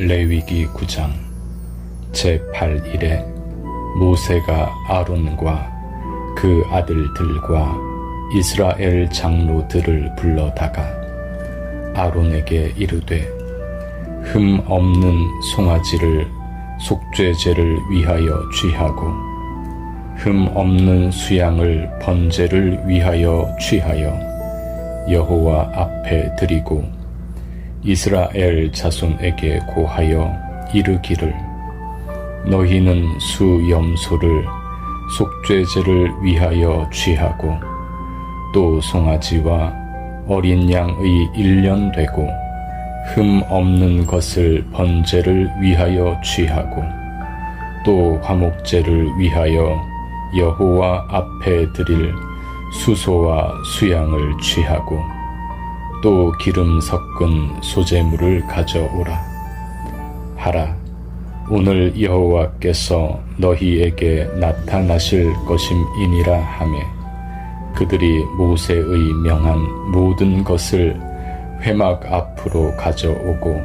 레위기 9장 제8일에 모세가 아론과 그 아들들과 이스라엘 장로들을 불러다가 아론에게 이르되 흠 없는 송아지를 속죄제를 위하여 취하고 흠 없는 수양을 번제를 위하여 취하여 여호와 앞에 드리고 이스라엘 자손에게 고하여 이르기를 너희는 수 염소를 속죄제를 위하여 취하고 또 송아지와 어린 양의 일년 되고 흠 없는 것을 번제를 위하여 취하고 또 화목제를 위하여 여호와 앞에 드릴 수소와 수양을 취하고 또 기름 섞은 소재물을 가져오라. 하라 오늘 여호와께서 너희에게 나타나실 것임이니라 하매 그들이 모세의 명한 모든 것을 회막 앞으로 가져오고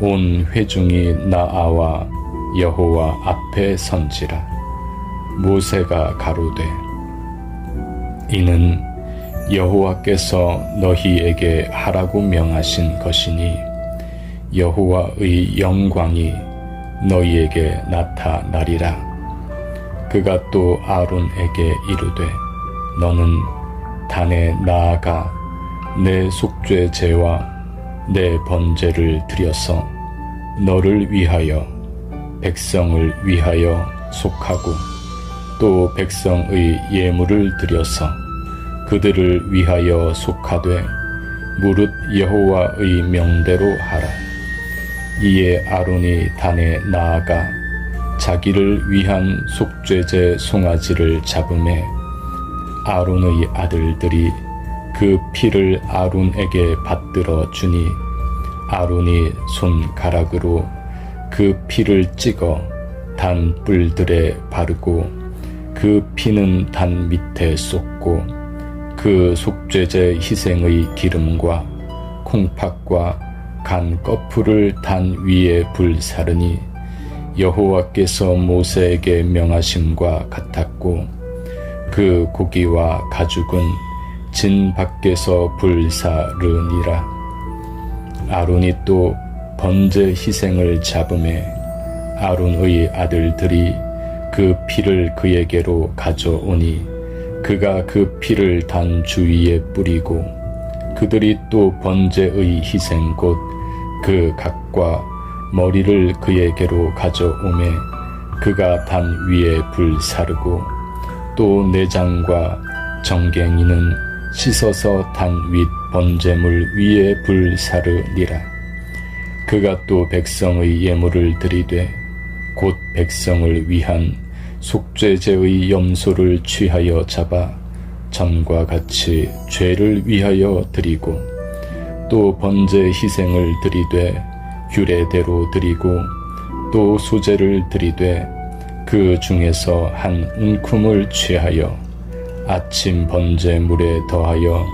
온 회중이 나아와 여호와 앞에 선지라. 모세가 가로되 이는 여호와께서 너희에게 하라고 명하신 것이니 여호와의 영광이 너희에게 나타나리라. 그가 또 아론에게 이르되 너는 단에 나아가 내 속죄제와 내 번제를 드려서 너를 위하여 백성을 위하여 속하고 또 백성의 예물을 드려서 그들을 위하여 속하되 무릇 여호와의 명대로 하라. 이에 아론이 단에 나아가 자기를 위한 속죄제 송아지를 잡음에 아론의 아들들이 그 피를 아론에게 받들어 주니 아론이 손가락으로 그 피를 찍어 단 뿔들에 바르고 그 피는 단 밑에 쏟고 그 속죄제 희생의 기름과 콩팥과 간 거풀을 단 위에 불사르니 여호와께서 모세에게 명하심과 같았고 그 고기와 가죽은 진 밖에서 불사르니라. 아론이 또 번제 희생을 잡음에 아론의 아들들이 그 피를 그에게로 가져오니 그가 그 피를 단 주위에 뿌리고 그들이 또 번제의 희생 곧 그 각과 머리를 그에게로 가져오매 그가 단 위에 불사르고 또 내장과 정갱이는 씻어서 단 윗 번제물 위에 불사르니라. 그가 또 백성의 예물을 드리되 곧 백성을 위한 속죄제의 염소를 취하여 잡아 전과 같이 죄를 위하여 드리고 또 번제 희생을 드리되 규례대로 드리고 또 소제를 드리되 그 중에서 한 움큼을 취하여 아침 번제 물에 더하여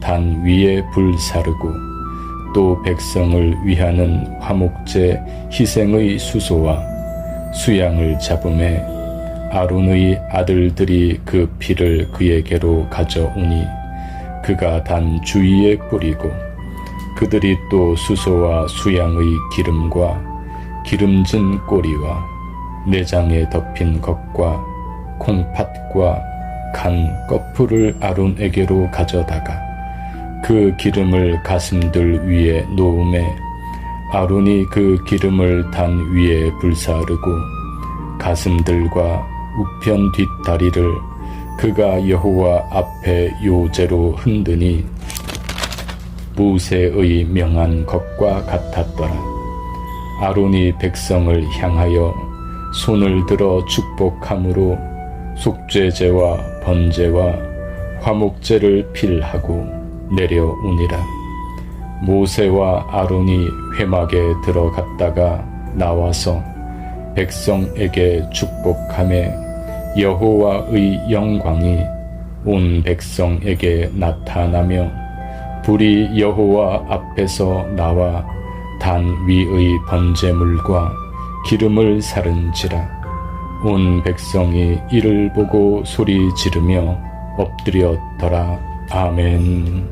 단 위에 불 사르고 또 백성을 위하는 화목제 희생의 수소와 수양을 잡음에 아론의 아들들이 그 피를 그에게로 가져오니 그가 단 주위에 뿌리고 그들이 또 수소와 수양의 기름과 기름진 꼬리와 내장에 덮인 것과 콩팥과 간 거풀을 아론에게로 가져다가 그 기름을 가슴들 위에 놓음에 아론이 그 기름을 단 위에 불사르고 가슴들과 우편 뒷다리를 그가 여호와 앞에 요제로 흔드니 모세의 명한 것과 같았더라. 아론이 백성을 향하여 손을 들어 축복함으로 속죄제와 번제와 화목제를 필하고 내려오니라. 모세와 아론이 회막에 들어갔다가 나와서 백성에게 축복함에 여호와의 영광이 온 백성에게 나타나며 불이 여호와 앞에서 나와 단 위의 번제물과 기름을 사른지라 온 백성이 이를 보고 소리 지르며 엎드렸더라. 아멘.